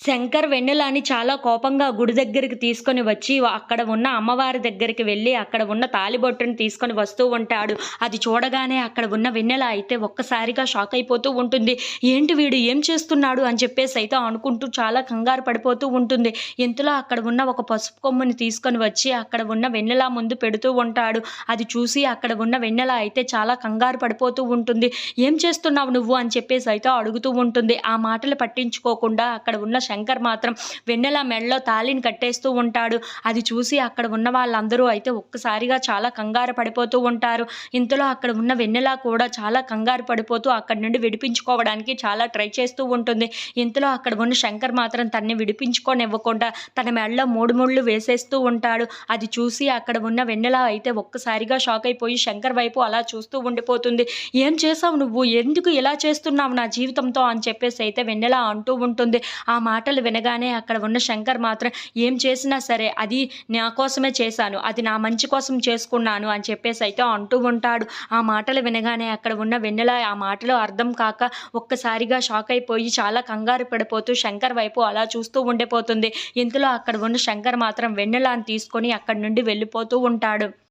శంకర్ వెన్నెలని చాలా కోపంగా గుడి దగ్గరికి తీసుకొని వచ్చి అక్కడ ఉన్న అమ్మవారి దగ్గరికి వెళ్ళి అక్కడ ఉన్న తాలిబొట్టును తీసుకొని వస్తూ ఉంటాడు. అది చూడగానే అక్కడ ఉన్న వెన్నెల అయితే ఒక్కసారిగా షాక్ అయిపోతూ ఉంటుంది. ఏంటి వీడు? ఏం చేస్తున్నాడు? అని చెప్పేసి అయితే అనుకుంటూ చాలా కంగారు పడిపోతూ ఉంటుంది. ఇంతలో అక్కడ ఉన్న ఒక పసుపు కొమ్ముని తీసుకొని వచ్చి అక్కడ ఉన్న వెన్నెల ముందు పెడుతూ ఉంటాడు. అది చూసి అక్కడ ఉన్న వెన్నెల అయితే చాలా కంగారు పడిపోతూ ఉంటుంది. ఏం చేస్తున్నావు నువ్వు? అని చెప్పేసి అయితే అడుగుతూ ఉంటుంది. ఆ మాటలు పట్టించుకోకుండా అక్కడ ఉన్న శంకర్ మాత్రం వెన్నెల మెడలో తాళిని కట్టేస్తూ ఉంటాడు. అది చూసి అక్కడ ఉన్న వాళ్ళందరూ అయితే ఒక్కసారిగా చాలా కంగారు పడిపోతూ ఉంటారు. ఇంతలో అక్కడ ఉన్న వెన్నెల కూడా చాలా కంగారు పడిపోతూ అక్కడి నుండి విడిపించుకోవడానికి చాలా ట్రై చేస్తూ ఉంటుంది. ఇంతలో అక్కడ ఉన్న శంకర్ మాత్రం తన్ని విడిపించుకోనివ్వకుండా తన మెడలో మూడు ముళ్ళు వేసేస్తూ ఉంటాడు. అది చూసి అక్కడ ఉన్న వెన్నెల అయితే ఒక్కసారిగా షాక్ అయిపోయి శంకర్ వైపు అలా చూస్తూ ఉండిపోతుంది. ఏం చేసావు నువ్వు? ఎందుకు ఇలా చేస్తున్నావు నా జీవితంతో? అని చెప్పేసి అయితే వెన్నెల అంటూ ఉంటుంది. ఆ మాటలు వినగానే అక్కడ ఉన్న శంకర్ మాత్రం ఏం చేసినా సరే అది నా కోసమే చేశాను అది నా మంచి కోసం చేసుకున్నాను అని చెప్పేసి అయితే అంటూ ఉంటాడు. ఆ మాటలు వినగానే అక్కడ ఉన్న వెన్నెల ఆ మాటలు అర్థం కాక ఒక్కసారిగా షాక్ అయిపోయి చాలా కంగారు పడిపోతూ శంకర్ వైపు అలా చూస్తూ ఉండిపోతుంది. ఇంతలో అక్కడ ఉన్న శంకర్ మాత్రం వెన్నెలాని తీసుకొని అక్కడి నుండి వెళ్ళిపోతూ ఉంటాడు.